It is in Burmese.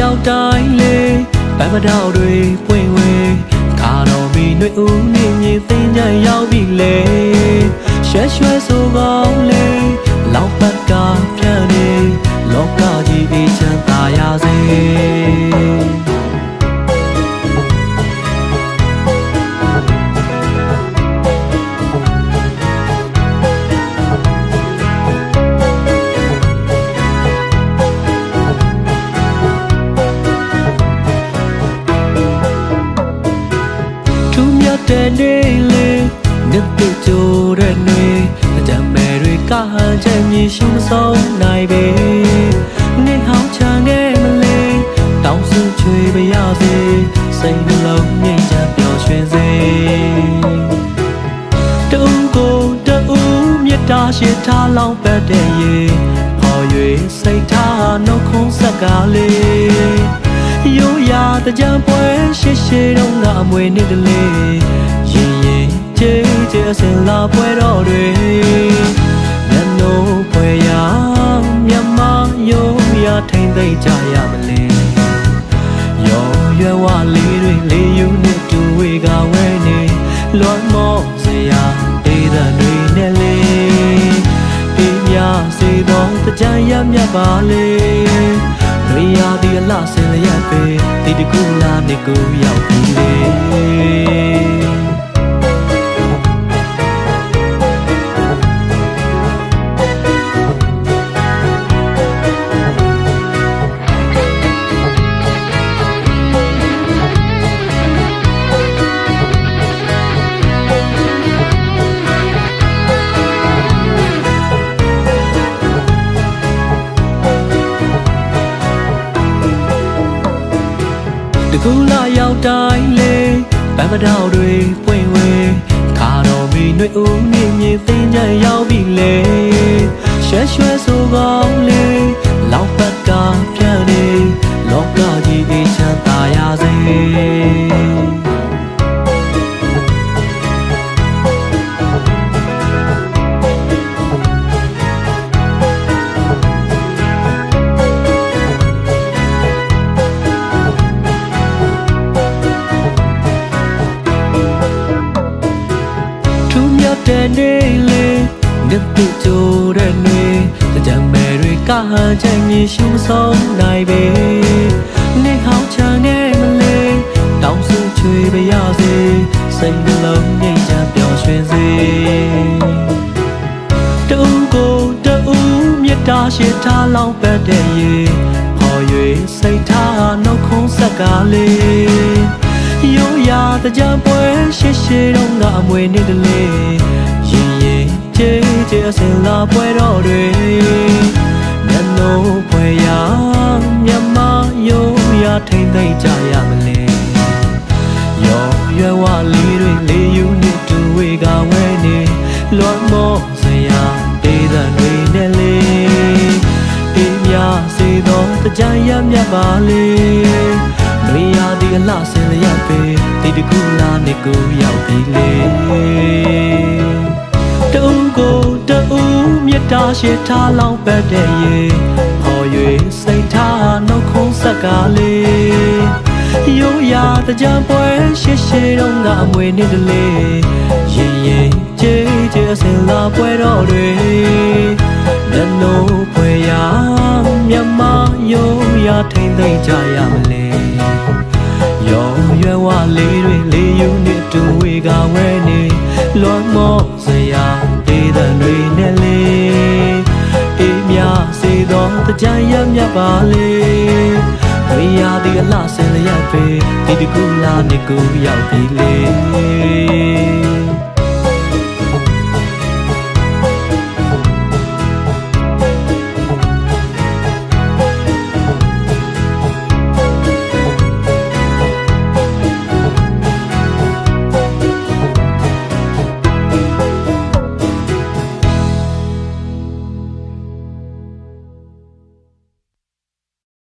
ရောက်တိုင်းလေဗမတော်တွေပွင့်ဝေခါတော်မီနှွေဦးနေမြေသိမ်းကြရောက်ပြီလေရွှဲရွှဲဆိုကောင်း ကဟန်ချက်မြည်ရှုံးဆုံးနိုင်ပေနေဟောင်းချမ်းခဲ့မလေးတောင်းစုချွေပါရစေစိတ်နှလုံးငြိမ်ချမ်းပျော်ရွှင်စေတူကိုတူမြတ်တာရှိထားလောင်းပတ်တဲ့ရေဖော်၍စိတ်ထားနှုတ်ခုံးဆက်ကားလေးရိုးရာတကြံပွဲရှိရှိတော့ငါအမွေနှစ်တလေးရင်ရင်ချေချေအစင်လာပွဲတော်တွေ သိမ့်ကြရမလဲရောရွယ်ဝလေးတွေလေးယူနဲ့တူဝေကဝဲနေလွန်မောစရာဒေသတွေနဲ့လေးပြမြစေသောတကြံရမြတ်ပါလေရိယာဒီအလားဆင်လျက်ပဲဒီတကူလာနေကိုရောက်ပြီလေ ကူလာရောက်တိုင်းလေဗမတော်တွေပွင့်ဝေခါတော်မီနှွေဦးနေမြေသိမ်းကြရောက်ပြီလေရွှဲရွှဲဆိုကောင်းလေ တ်တဲ့နေ့လေးနှစ်သိကြိုးတဲ့နေ့တကြံမဲ့တွေကဟန်ချက်မြည်ရှုံးဆုံးနိုင်ပေနေဟောင်းချမ်းနေမလေးတောင်းစုချွေပါရစေစိတ်နှလုံးငြိမ်ချမ်းပျော်ရွှင်စေတူကိုတူမြတ်တာရှိထားလောင်းပတ်တဲ့ရေခေါ်၍စိတ်ထားနှုတ်ခုံးဆက်ကားလေးရိုးရာတကြံပွဲရှိရှိတော့ငါအမွေနှစ်တလေးရင်ရင် ချေချေအစင်လာပွဲတော်တွေမျက်နှာပွဲရာမြမရိုးရာထိမ့်သိမ့်ကြရမလဲရောရွယ်ဝလေးတွေလေးယူနေတူဝေကဝဲနေလွန်မောစရာဒေသတွေနဲ့လေးပြမြစေသောတကြံရမြတ်ပါလေရိယာဒီအလားဆင်လျက်ပဲဒီတကူလာနေကိုရောက်ပြီလေ တ်တာရှိထားလောင်းပတ်တဲ့ရေခေါ်၍စိတ်ထားနှုတ်ခုံးဆက်ကားလေးရိုးရာတကြံပွဲရှိရှိတော့ငါအမွေနှစ်တလေးရင်ရင်ချေချေအစင်လာပွဲတော်တွေမျက်နှာပွဲရာမြမရိုးရာထိမ့်သိမ့်ကြရမလဲရောရွယ်ဝလေးတွေလေးယူနေတူဝေကဝဲနေလွန်မော ကြံရမြတ်ပါလေရိယာဒီအလားဆင်လျက်ပဲဒီတကူလာနေကိုရောက်ပြီလေ